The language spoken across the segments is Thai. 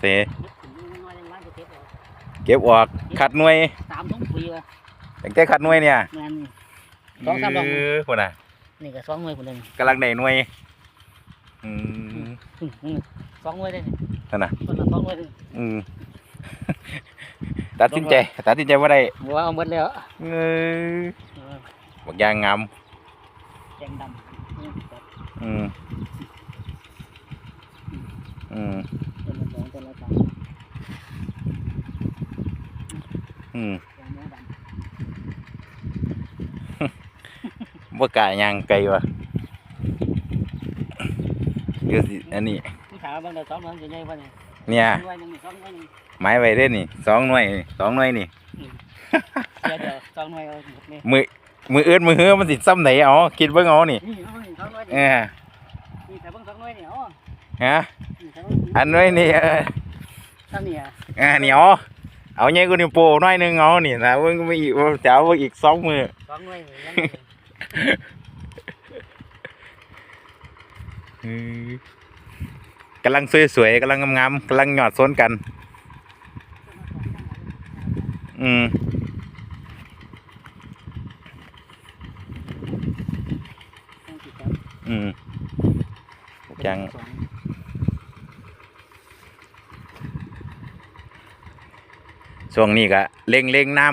เสน้อยๆร้านก๋วยเตี๋ยวเอาเก็บออกขัดหน่วยสามถุงปุ๋ยว่ะตั้งแต่ขัดหน่วยเนี่ยแม่นสองสามดอกเออพุ่นน่ะนี่ก็สองหน่วยคนหนึ่งกำลังได้หน่วยอืมอืมอืมสองหน่วยได้นี่นั่นน่ะคนละสองหน่วยเลยอืมตัดสินใจตัดสินใจว่าได้บัวเอาหมดแล้วเออเออบักยางงามแดงดำอืมแบบอืมอืม เป็นละสองเป็นละสาม อืม แดงหมูดำ บ่กล้ายางไกลว่ะเดี๋ยวสิอันนี้ผู้ถามว่าบางเดือนสองหน่วยจะใหญ่ป่ะเนี่ยเนี่ยหน่วยหนึ่งสองหน่วยหนึ่งไม้ไว้เด้อนี่สองหน่วยสองหน่วยนี่เดี๋ยวเดี๋ยวสองหน่วยเอาหมดนี่มือมืออื่นมือเฮือมันสิซ้ำไหนเอาคิดเบิ่งเอานี่นี่เอานี่สองหน่วยเอนี่อนี่แต่เบิ่งสองหน่วยนี่เอาฮะนี่แต่เบิ่งอันหน่วยนี่เออเท่านี้อะอ่านี่เอาเอาใหญ่กว่านิ้วโป้หน่อยหนึงเอานี่นะเบิ่งไปอีกว่าจะเอาไว้อีกสองมือสองหน่วยนี่ยังอือ กำลังสวยๆกำลังงามๆกำลังหยอดโซนกัน อืมอืมจังช่วงนี้ก็เร่งเร่งน้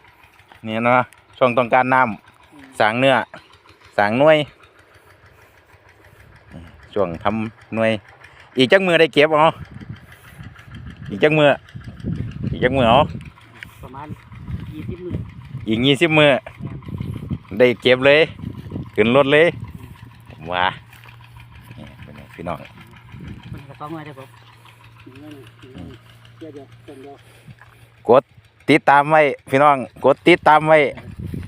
ำนี่นะช่วงต้องการน้ำ สางเนื้อสางหน่วยอืมช่วงทำหน่วย อีกจักมือได้เก็บเอาอีกจักมืออีกจักมือเอาประมาณยี่สิบมืออีกยี่สิบมือได้เก็บเลยขึ้นรถเลยว้านี่เป็นไงพี่น้องมันก็สองหน่วยได้ผมหนึ่งหนึ่งเดียวเดียวต้นเดียวกดติดตามไว้พี่น้อง กดติดตามไว้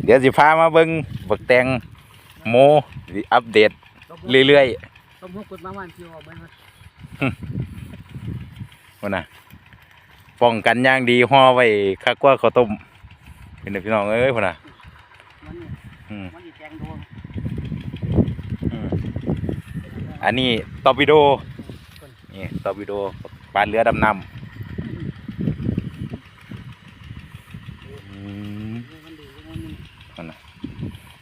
เดี๋ยวสิพามาเบิ่ง บักแตงโมสิอัปเดต เรื่อยต้มหัวกุดมาวันที่ออกมาๆว่านะป้องกันอย่างดีห่อไว้คักกว่าข้าวต้มเป็นเด้อพี่น้องเอ้ยพุ่นน่ะมันนี่อืมมันดีแจงดวงอืมอันนี้ตอร์ปิโดนี่ตอร์ปิโดปลาเรือดำน้ำอืม มันดีมันนี่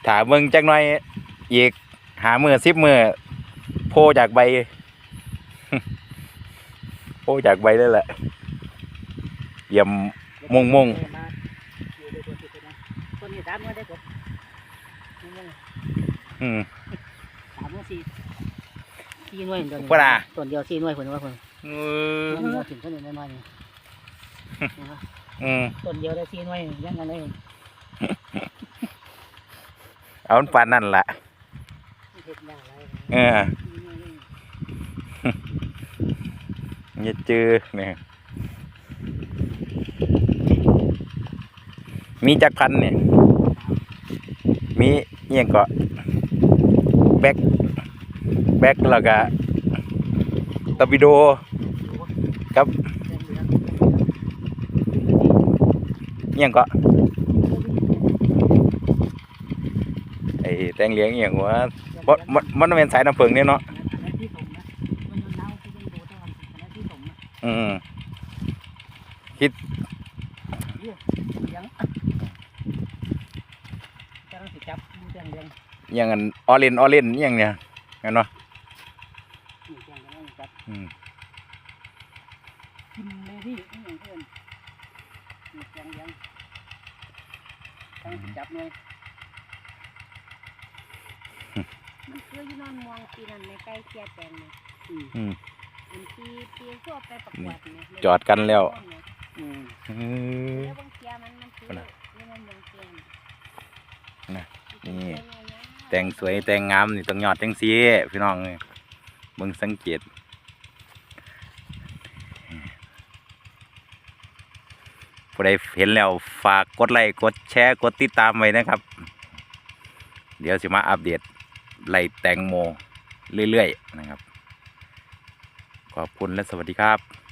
ถามเบิ่งจักหน่อยอีกหามือสิบมือโพจากใบ โพจากใบเลยแหละเยี่ยมมุ่งมุ่งคนนี้สามหน่วยได้ผมมุ่งมุ่งอืมสามหน่วยสี่สี่หน่วยเดียวพุ่นน่ะต้นเดียวสี่หน่วยคนว่าคนเอมันอเดียวถึงต้นนี้น้อยๆนี่นะครับอืมต้นเดียวได้สี่หน่วยยังกันเลย เอามันปานนั่นล่ะเห็ดได้ไรเอออย่าจือเนี่ยมีจักพันเนี่ยมีเอียงก็แบ็คแบ็คแล้วก็ตอร์ปิโดกับเอียงก็ไอ้ แตงเหลียงเอียงว่าบ่มันมันเป็นสายน้ำผึ้งเนี่ยเนาะที่สมนะมันหนาวที่ยังโดดตอนที่สมนะอืมยังจะต้องสิจับดูเตียงเตียงอยังอันออเรนออเรนอหย่างเนี่ยเห็นเนาะนี่เตียงจะต้องจับอืมกินเลยที่นี่อย่างเพื่อนนี่เตียงยังต้องสิจับเลย มันคืออยู่นอนมองปีนั้นในใกล้เคียแตงเนี่ยอืมอืมอันที่ปีทั่วไปประกวดเนี่ยจอดกันแล้ว อืมเออแล้วบางเทียมันมันคืออยู่นอนมองเตียงน่ะนี่ แต่งสวยแต่งงามนี่ต้องยอดจังสีพี่น้องเอ้ยเบิ่งสังเกตผู้ใดเห็นแล้วฝากกดไลค์กดแชร์กดติดตามไว้นะครับ เดี๋ยวสิมาอัปเดต ไล่แตงโมเรื่อยๆนะครับ ขอบคุณและสวัสดีครับ